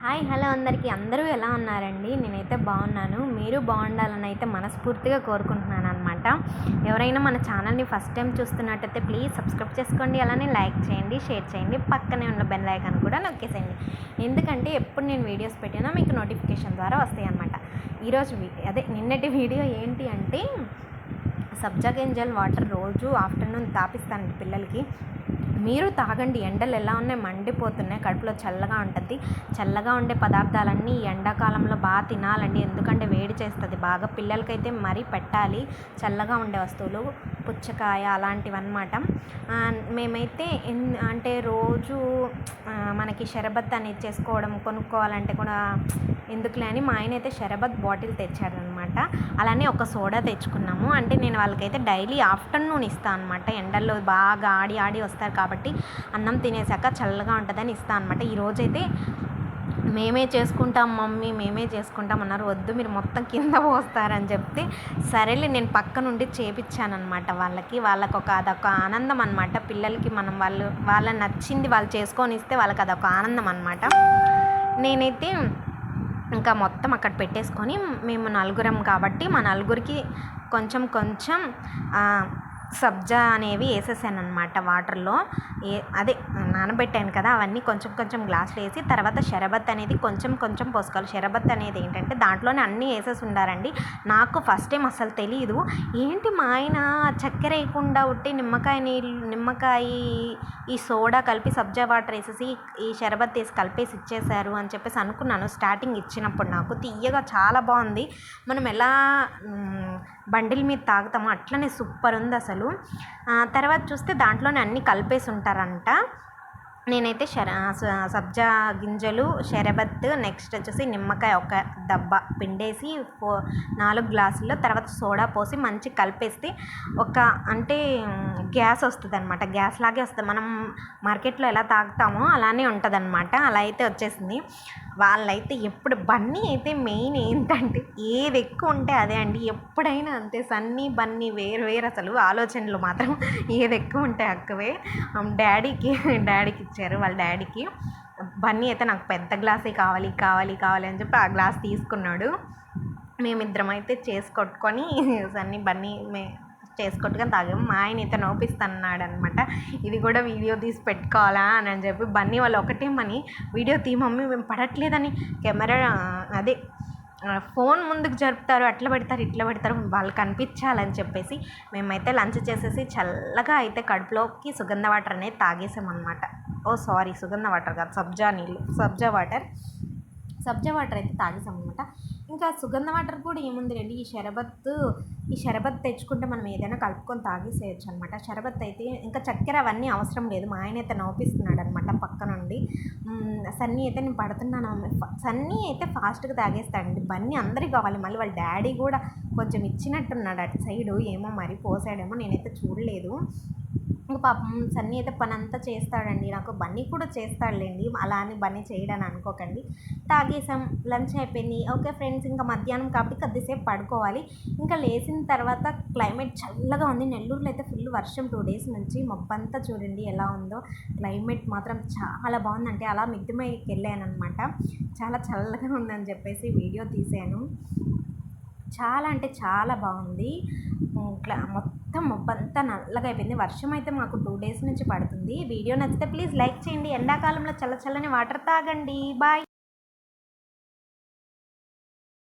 Hi hello అందరికీ. అందరూ ఎలా ఉన్నారండి? నేనైతే బాగున్నాను. మీరు బాగుండాలని అయితే మనస్ఫూర్తిగా కోరుకుంటున్నాను అనమాట ఎవరైనా మన ఛానల్ని ఫస్ట్ టైం చూస్తున్నట్టయితే ప్లీజ్ సబ్స్క్రైబ్ చేసుకోండి. అలానే లైక్ చేయండి షేర్ చేయండి పక్కనే ఉన్న బెల్ ఐకాన్ కూడా నొక్కేసేయండి. ఎందుకంటే ఎప్పుడు నేను వీడియోస్ పెట్టినా మీకు నోటిఫికేషన్ ద్వారా వస్తాయి అనమాట ఈరోజు అదే నిన్నటి వీడియో ఏంటి అంటే సబ్జా గింజల్ వాటర్ రోజు ఆఫ్టర్నూన్ తాపిస్తాను పిల్లలకి. మీరు తాగండి. ఎండలు ఎలా ఉన్నాయి? మండిపోతున్నాయి. కడుపులో చల్లగా ఉంటుంది. చల్లగా ఉండే పదార్థాలన్నీ ఎండాకాలంలో బాగా తినాలండి. ఎందుకంటే వేడి చేస్తుంది. బాగా పిల్లలకైతే మరీ పెట్టాలి. చల్లగా ఉండే వస్తువులు పుచ్చకాయ అలాంటివన్నమాట. మేమైతే ఎన్ అంటే రోజు మనకి షరబత్ అనేది చేసుకోవడం కొనుక్కోవాలంటే కూడా ఎందుకులే అని మా ఆయన అయితే షరబత్ బాటిల్ తెచ్చారనమాట అలానే ఒక సోడా తెచ్చుకున్నాము. అంటే నేను వాళ్ళకైతే డైలీ ఆఫ్టర్నూన్ ఇస్తాను అనమాట ఎండల్లో బాగా ఆడి ఆడి వస్తాను వస్తారు కాబట్టి అన్నం తినేసాక చల్లగా ఉంటుందని ఇస్తాను అనమాట ఈరోజైతే మేమే చేసుకుంటాం మమ్మీ మేమే చేసుకుంటాం అన్నారు. వద్దు మీరు మొత్తం కింద పోస్తారని చెప్తే సరేలే నేను పక్క నుండి చేపించానమాట వాళ్ళకి. వాళ్ళకి ఒక అదొక ఆనందం అనమాట పిల్లలకి మనం వాళ్ళు వాళ్ళ నచ్చింది వాళ్ళు చేసుకొని ఇస్తే వాళ్ళకి అదొక ఆనందం అనమాట నేనైతే ఇంకా మొత్తం అక్కడ పెట్టేసుకొని మేము నలుగురం కాబట్టి మా నలుగురికి కొంచెం కొంచెం సబ్జా అనేవి వేసేసాను అనమాట వాటర్లో. ఏ అదే నానబెట్టాను కదా అవన్నీ కొంచెం కొంచెం గ్లాసులు వేసి తర్వాత షరబత్ అనేది కొంచెం కొంచెం పోసుకోవాలి. షరబత్ అనేది ఏంటంటే దాంట్లోనే అన్నీ వేసేసి ఉండారండి నాకు ఫస్ట్ టైం అసలు తెలియదు ఏంటి మా ఆయన చక్కెర వేయకుండా ఉట్టి నిమ్మకాయ నీళ్ళు నిమ్మకాయ ఈ సోడా కలిపి సబ్జా వాటర్ వేసేసి ఈ షరబత్ వేసి కలిపేసి ఇచ్చేసారు అని చెప్పేసి అనుకున్నాను. స్టార్టింగ్ ఇచ్చినప్పుడు నాకు తీయగా చాలా బాగుంది. మనం ఎలా బండిల బండిల్ మీద తాగుతామో అట్లనే సూపర్ ఉంది అసలు. ఆ, తర్వాత చూస్తే దాంట్లోనే అన్నీ కలిపేసి ఉంటారంట. నేనైతే శర సబ్జా గింజలు షరబత్ నెక్స్ట్ వచ్చేసి నిమ్మకాయ ఒక డబ్బా పిండేసి ఫో నాలుగు గ్లాసుల్లో తర్వాత సోడా పోసి మంచి కలిపేస్తే ఒక అంటే గ్యాస్ వస్తుంది అనమాట గ్యాస్ లాగే వస్తుంది. మనం మార్కెట్లో ఎలా తాగుతామో అలానే ఉంటుంది అలా అయితే వచ్చేసింది. వాళ్ళైతే ఎప్పుడు బన్నీ అయితే మెయిన్ ఏంటంటే ఏది ఎక్కువ ఉంటే అదే అండి. ఎప్పుడైనా అంతే సన్నీ బన్నీ వేరు వేరు అసలు ఆలోచనలు మాత్రం ఏది ఎక్కువ ఉంటే అక్కవే. డాడీకి డాడీకి ఇచ్చారు వాళ్ళ డాడీకి. బన్నీ అయితే నాకు పెద్ద గ్లాసే కావాలి కావాలి కావాలి అని చెప్పి ఆ గ్లాస్ తీసుకున్నాడు. మేమిద్దరం అయితే చేసి కొట్టుకొని సన్నీ బన్నీ మే చేసుకొట్టుకొని తాగాము మా ఆయన అయితే నోపిస్తున్నాడు అనమాట ఇది కూడా వీడియో తీసి పెట్టుకోవాలా అని అని చెప్పి బన్నీ వాళ్ళు ఒకటేమని వీడియో తీ మమ్మీ మేము పడట్లేదని. కెమెరా అదే ఫోన్ ముందుకు జరుపుతారు అట్లా పెడతారు ఇట్లా పెడతారు వాళ్ళు కనిపించాలని చెప్పేసి మేమైతే లంచ్ చేసేసి చల్లగా అయితే కడుపులోకి సుగంధ వాటర్ అనేది తాగేసామన్నమాట. ఓ సారీ సుగంధ వాటర్ కాదు సబ్జా నీళ్ళు సబ్జా వాటర్. సబ్జా వాటర్ అయితే తాగేసాం అనమాట ఇంకా సుగంధ వాటర్ కూడా ఏముంది అండి ఈ షరబత్ ఈ షరబత్ తెచ్చుకుంటే మనం ఏదైనా కలుపుకొని తాగేసేయచ్చు అనమాట షరబత్ అయితే ఇంకా చక్కెర అవన్నీ అవసరం లేదు. మా ఆయన అయితే నవ్విస్తున్నాడు అనమాట పక్క నుండి. సన్నీ అయితే నేను పడుతున్నాను సన్నీ అయితే ఫాస్ట్గా తాగేస్తాడండి బన్నీ అందరికి కావాలి. మళ్ళీ వాళ్ళ డాడీ కూడా కొంచెం ఇచ్చినట్టున్నాడు అటు సైడు. ఏమో మరి పోసాడేమో నేనైతే చూడలేదు. ఇంకా పాపం సన్నీ అయితే పని అంతా చేస్తాడండి. నాకు బన్నీ కూడా చేస్తాడులేండి. అలా అని బన్నీ చేయడని అనుకోకండి. తాగేసాం లంచ్ అయిపోయింది. ఓకే ఫ్రెండ్స్ ఇంకా మధ్యాహ్నం కాబట్టి కొద్దిసేపు పడుకోవాలి. ఇంకా లేచిన తర్వాత క్లైమేట్ చల్లగా ఉంది. నెల్లూరులో అయితే ఫుల్ వర్షం టూ డేస్ నుంచి. మబ్బంతా చూడండి ఎలా ఉందో. క్లైమేట్ మాత్రం చాలా బాగుందంటే అలా మిద్ది మీదకి వెళ్ళాను అనమాట చాలా చల్లగా ఉందని చెప్పేసి వీడియో తీసాను చాలా అంటే చాలా బాగుంది. మొత్తం మొత్తం మొబ్బంతా నల్లగా అయిపోయింది వర్షం అయితే మాకు టూ డేస్ నుంచి పడుతుంది. వీడియో నచ్చితే ప్లీజ్ లైక్ చేయండి. ఎండాకాలంలో చల్ల చల్లని వాటర్ తాగండి. బాయ్.